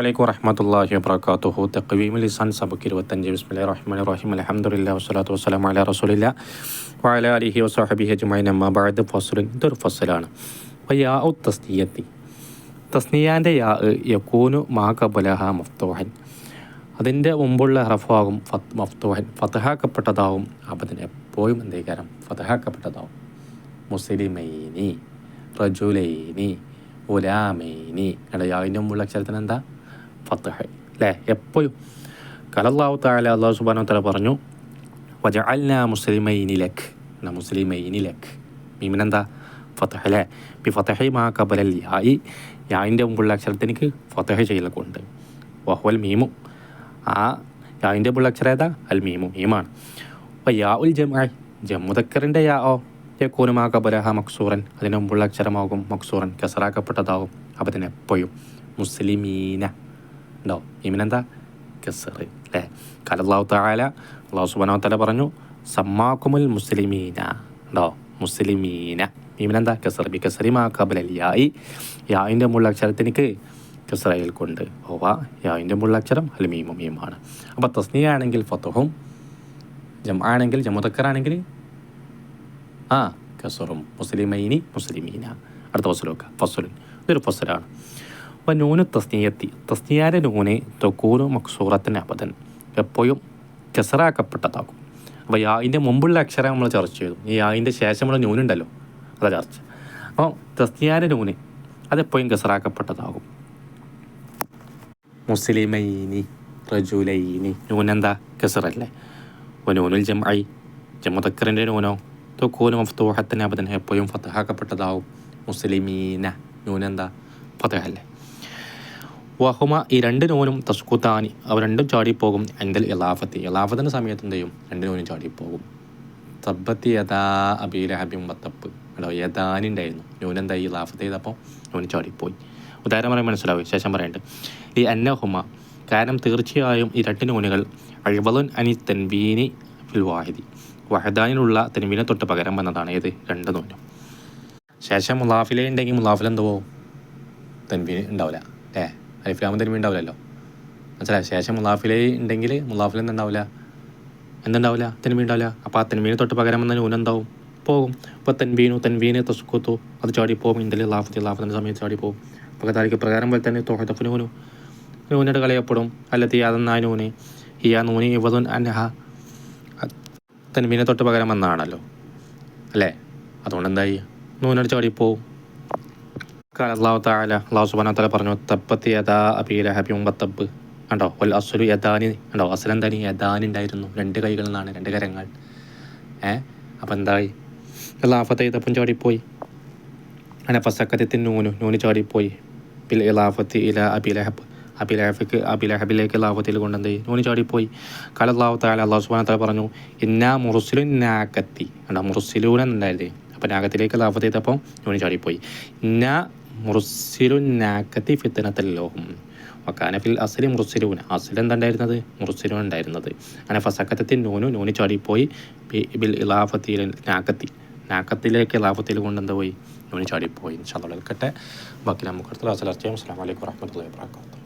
വലൈക്കും വറഹമത്തല്ലാഹി വബർക്കാത്തുഹു തക്വീം ലിസാൻ സബക്ക് ഇരുപത്തഞ്ച്. ബിസ്മില്ലാ റഹ്മാൻ റഹീം. അലഹമുല്ലാ വസ്സലാത്തു വസ്സലാം അല റസൂലില്ല. വാല അലിഹി വസ്ഹബി അജ്മൈൻ അമ്മാബാദ് ഫസുലിൻ. ഇതൊരു ഫസ്ലാണ്. യാ ഉ തസ്നിയത്തി. തസ്നിയാന്റെ യാ യക്കൂനു മാ കബലഹ മഫ്തോഹൻ. അതിന്റെ മുമ്പുള്ള ഹറഫാകും ഫത് മഫ്തോഹൻ. ഫതഹാക്കപ്പെട്ടതാവും അപ്പതിന് എപ്പോഴും എന്തേക്കാരം ഫതഹാക്കപ്പെട്ടതാവും. മുസ്ലിമൈനി റജുലൈനി ഉലാമൈനി അല്ല യാവിന്റെ മുമ്പുള്ള അക്ഷരത്തിന് എന്താ ഫത്തഹ് അല്ലേ എപ്പോഴും. കലല്ലാഹു താല അള്ളാഹു സുബാനോ തല പറഞ്ഞു വജഅൽന ലഖ് ലക്ക് ന മുസ്ലിമൈനി ലക്ക് മീമിനെന്താ ഫത്തഹ് അല്ലേ ബി ഫത്തഹി മാ കബലൽ യായി യായിന്റെ മുമ്പുള്ള അക്ഷരത്തിനിക്ക് ഫത്തഹ് ചെയ്യലൊക്കെ വഹുവൽ മീമു. ആ യായിന്റെ മുമ്പുള്ള അക്ഷരം ഏതാ? അൽ മീമു. മീമാണ്. അപ്പോൾ യാ ഉൽ ജമ ജമ്മുദക്കറിന്റെ യാ ഓ. യക്കൂനുമാ കബലഹ മക്സൂറൻ. അതിന് മുമ്പുള്ള അക്ഷരമാകും മക്സൂറൻ. കസറാക്കപ്പെട്ടതാകും അപ്പം തന്നെ എപ്പോഴും മുസ്ലിമീന. ഉണ്ടോ? ഇമിനെന്താ? കസർ അല്ലേ? കലല്ലാഹു താല അള്ളാഹു സുബാനോ തല പറഞ്ഞു സമ്മാക്കുമുൽ മുസ്ലിമീന ഉണ്ടോ? മുസ്ലിമീന. ഇമിനെന്താ? കസർ ബി കസറിമാ കബലൽ യായി. യായിന്റെ മുള്ള അക്ഷരത്തിനിക്ക് കസറയിൽ കൊണ്ട് ഓവ യായിന്റെ മുള്ള അക്ഷരം അൽ മീമു മീമാണ് അപ്പോൾ തസ്നിയാണെങ്കിൽ ഫത്തുഹും ജം ആണെങ്കിൽ ജമുദക്കറാണെങ്കിൽ ആ കസറും മുസ്ലിമൈനി മുസ്ലിമീന. അടുത്ത ഫസലൊക്കെ ഫസലുൻ ഇതൊരു ഫസലാണ്. അപ്പോൾ നൂന് തസ്നിയത്തി തസ്നിയാരെ നൂനെ തൊക്കൂനു മക്സൂറത്തിന് അബദൻ. എപ്പോഴും കെസറാക്കപ്പെട്ടതാകും അപ്പോൾ യാതിന്റെ മുമ്പുള്ള അക്ഷരം നമ്മൾ ചർച്ച ചെയ്തു. ഈ യാതിന്റെ ശേഷമുള്ള നൂനുണ്ടല്ലോ അതാ ചർച്ച. അപ്പോൾ തസ്നിയാരെ നൂന് അതെപ്പോഴും കെസറാക്കപ്പെട്ടതാകും മുസ്ലിമൈനി റജുലൈനി നൂനെന്താ? കെസറല്ലേ അപ്പോൾ നൂനിൽ ജം ഐ ജമുദക്കറിന്റെ നൂനോ തൊക്കൂന് മഫ്തൂഹത്തിന് അബദൻ എപ്പോഴും ഫത്തഹാക്കപ്പെട്ടതാവും മുസ്ലിമീന നൂനെന്താ? ഫതഹല്ലേ. വഹുമ ഈ രണ്ട് നൂനും തസ്കുത്താനി അവ രണ്ടും ചാടിപ്പോകും. എന്തൽ എലാഫത്തി എലാഫത്തിന്റെ സമയത്ത് എന്ത് ചെയ്യും? രണ്ട് നൂനും ചാടിപ്പോകും. തബ്ബത്തി യഥാ അബീല ഹബിം വത്തപ്പ് അല്ലോ യഥാനുണ്ടായിരുന്നു എന്താ ഈ ഇലാഫത്ത് ചെയ്തപ്പോൾ നൂന് ചാടിപ്പോയി. ഉദാഹരണം പറയാൻ മനസ്സിലാവും. ശേഷം പറയണ്ട്. ഈ അന്നഹുമ കാരണം തീർച്ചയായും ഈ രണ്ട് നൂനുകൾ അഴിവലുൻ അനി തെൻവീനി ഫിൽ വാഹിദി. വഹദാനിലുള്ള തെൻവീനെ തൊട്ട് പകരം വന്നതാണ് ഏത്? രണ്ട് നൂനും. ശേഷം മുലാഫിലെ ഉണ്ടെങ്കിൽ മുലാഫിൽ എന്തോ തെൻവീൻ ഉണ്ടാവില്ല. ഏ? അലിഫ്ലാമ തനിമ ഉണ്ടാവില്ലല്ലോ മനസ്സിലായി? ശേഷം മുലാഫിലെ ഉണ്ടെങ്കിൽ മുലാഫിൽ എന്തുണ്ടാവില്ല എന്തുണ്ടാവില്ല തനിമ ഉണ്ടാവില്ല അപ്പോൾ ആ തെൻവീനെ തൊട്ട് പകരം വന്ന നൂനം എന്താവും? പോകും. ഇപ്പോൾ തെൻവീനു തൻവീന് തസ്കുത്തു അത് ചാടി പോകും. ഇന്ത്യയിൽ ലാഫത്തി ലാഫത്തിന്റെ സമയത്ത് ചാടി പോകും. അപ്പോൾ കഥാലിക്ക് പ്രകാരം പോലെ തന്നെ തോഹത്തഫ് നൂനു. നൂനിട്ട് കളയപ്പെടും. അല്ലത്തി അതെന്നാ നൂന്? ഈ ആ നൂന് ഇവതുൻ അനഹ തൻവീനെ തൊട്ട് പകരം വന്നതാണല്ലോ അല്ലേ? അതുകൊണ്ട് എന്തായി നൂനടിച്ച് ചാടിപ്പോവും അള്ളാഹു താല അള്ളാഹു സുബാന താല പറഞ്ഞു തപ്പത്ത് യഥാ അബീല ഹബി കണ്ടോ? ഒൽ അസുരു യഥാനി കണ്ടോ? അസുലന്താനി യഥാനി ഉണ്ടായിരുന്നു രണ്ട് കൈകളിൽ നിന്നാണ് രണ്ട് കരങ്ങൾ. ഏ? അപ്പം എന്തായി? ഇലാഫത്ത് ഇതപ്പം ചാടിപ്പോയി. അങ്ങനെ ഫസക്കത്തിൽ നൂനു നൂന് ചാടിപ്പോയി. ബിൽ ഇലാഫത്ത് ഇല അബിലഹബ് അബിലഹബിക്ക് അബിലഹബിലേക്ക് ലാഭത്തിൽ കൊണ്ടെന്ത് നൂന് ചാടിപ്പോയി. കലല്ലാഹു താല അള്ളാഹു സുബാന താല പറഞ്ഞു ഇന്നാ മുറുസിലു നാക്കത്തി കണ്ടോ? മുറുസിലൂനെന്നുണ്ടായിരുന്നേ അപ്പം നാഗത്തിലേക്ക് ലാഭത്ത് ചെയ്തപ്പം നൂന് ചാടിപ്പോയി. ഇന്നാ മുറുസിലു നാക്കത്തി ഫിത്തനത്തല്ലോഹും വക്കാന ഫിൽ അസിലി മുറുസിലൂൻ അസിൽ എന്താണ്ടായിരുന്നത്? മുറുസിലൂൻ ഉണ്ടായിരുന്നത്. അങ്ങനെ ഫസക്കത്തിൽ നൂനു നൂന് ചാടിപ്പോയി. ബിൽ ഇലാഫത്തിൽ നാക്കത്തി. നാക്കത്തിലേക്ക് ഇലാഫത്തിൽ കൊണ്ട് എന്താ പോയി? നൂന് ചാടിപ്പോയി. കേട്ടെ ബാക്കി നമുക്ക് അടുത്ത ക്ലാസ്സിൽ അർച്ചയും അസ്സാം വലൈക്കും വാഹമത്തല്ലാ വാബർക്കാത്തു